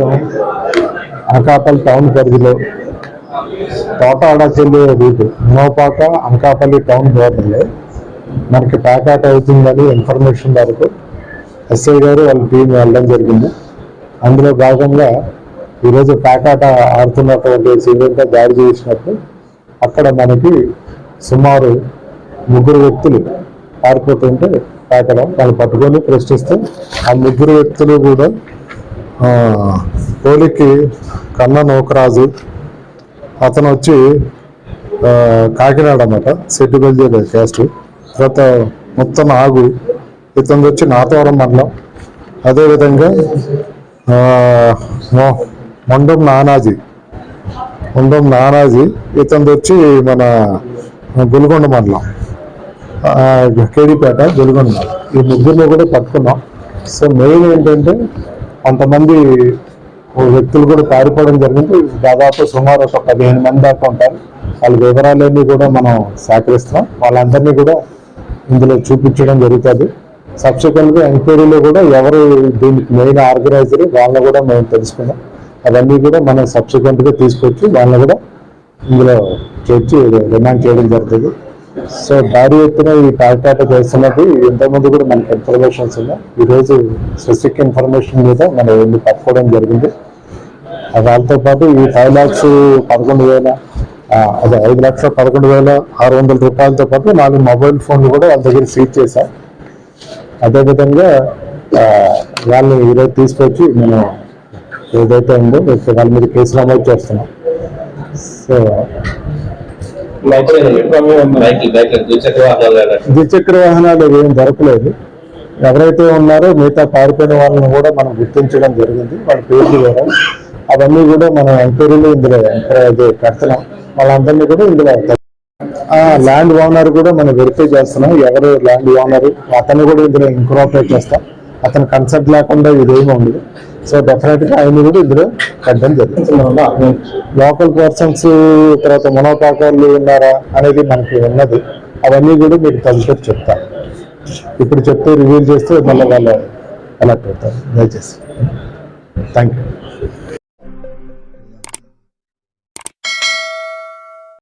సంవత్సరం అనకాపల్లి టౌన్ పరిధిలో తోటాడకెళ్ళే రూటు నోపాక అనకాపల్లి టౌన్ బోర్డర్లో మనకి ప్యాకౌట్ అవుతుందని ఇన్ఫర్మేషన్ వరకు ఎస్ఐ గారు వాళ్ళ టీం వెళ్ళడం జరిగింది. అందులో భాగంగా ఈరోజు ప్యాకాట ఆడుతున్నటువంటి సీనియర్గా దాడి చేసినప్పుడు అక్కడ మనకి సుమారు ముగ్గురు వ్యక్తులు పారిపోతుంటే తాకడం వాళ్ళు పట్టుకొని ప్రశ్నిస్తే ఆ ముగ్గురు వ్యక్తులు కూడా ఆ, పోలికి కన్న నోకరాజు. అతను వచ్చి కాకినాడ అన్నమాట సెట్టు బెల్జే క్యాస్ట్. తర్వాత మొత్తం నాగు ఇతను వచ్చి నాతవరం మండలం. అదేవిధంగా ఆ, మొండం నానాజీ. మొండం నానాజీ ఇతను వచ్చి మన గుల్గొండ మండలం. కేడీపేట గొలుగొండ. ఈ ముగ్గురులో కూడా పట్టుకున్నాం. సో మెయిన్ ఏంటంటే కొంతమంది ఓ వ్యక్తులు కూడా పారిపోవడం జరిగింది. దాదాపు సుమారు ఒక పదిహేను మంది దాకా ఉంటారు. వాళ్ళ వివరాలన్నీ కూడా మనం సేకరిస్తున్నాం. వాళ్ళందరినీ కూడా ఇందులో చూపించడం జరుగుతుంది. సబ్సిక్వెంట్గా ఎంక్వైరీలో కూడా ఎవరు దీనికి మెయిన్ ఆర్గనైజర్ వాళ్ళని కూడా మేము తెలుసుకున్నాం. అవన్నీ కూడా మనం సబ్సిక్వెంట్గా తీసుకొచ్చి వాళ్ళని కూడా ఇందులో చేర్చి రిమాండ్ చేయడం జరుగుతుంది. సో భారీ ఎత్తున ఈ ప్యాకాట చేస్తున్నది ఇంతకుముందు కూడా మనకి ఇన్ఫర్మేషన్స్ ఉన్నాయి. ఈరోజు స్పెసిఫిక్ ఇన్ఫర్మేషన్ మీద మనం వెళ్ళి పట్టుకోవడం జరిగింది. వాళ్ళతో పాటు ఈ ఫైవ్ లాక్స్ పదకొండు వేల అదే ఐదు లక్షల పదకొండు వేల ఆరు వందల రూపాయలతో పాటు నాలుగు మొబైల్ ఫోన్లు కూడా వాళ్ళ దగ్గర సీజ్ చేశాం. అదేవిధంగా వాళ్ళని ఈరోజు తీసుకొచ్చి మేము ఏదైతే ఉందో వాళ్ళ మీద కేసు నమోదు చేస్తున్నాం. సో ద్విచక్ర వాహనాలు ద్విచక్ర వాహనాలు ఏం దొరకలేదు ఎవరైతే ఉన్నారో మిగతా పారిపోయిన వాళ్ళని కూడా మనం గుర్తించడం జరిగింది వాళ్ళ పేర్లు వేరే అవన్నీ కూడా మనం ఎంక్వైరీలో ఇందులో పెడుతున్నాం వాళ్ళందరినీ కూడా ఇందులో ఆ ల్యాండ్ ఓనర్ కూడా మనం వెరిఫై చేస్తున్నాం ఎవరు ల్యాండ్ ఓనర్ అతను కూడా ఇందులో ఇంక్రోపరేట్ చేస్తాం అతను కన్సల్ట్ లేకుండా ఇదేమీ ఉండదు సో డెఫినెట్గా ఆయన కూడా ఇందులో కంటెంట్ జరుగుతుంది. లోకల్ పర్సన్స్ తర్వాత మనోపాకాలు ఉన్నారా అనేది మనకి ఉన్నది. అవన్నీ కూడా మీకు తదుపరి చెప్తాను. ఇప్పుడు చెప్తే రివీల్ చేస్తే మళ్ళీ వాళ్ళు అలర్ట్ అవుతారు. దయచేసి. Thank you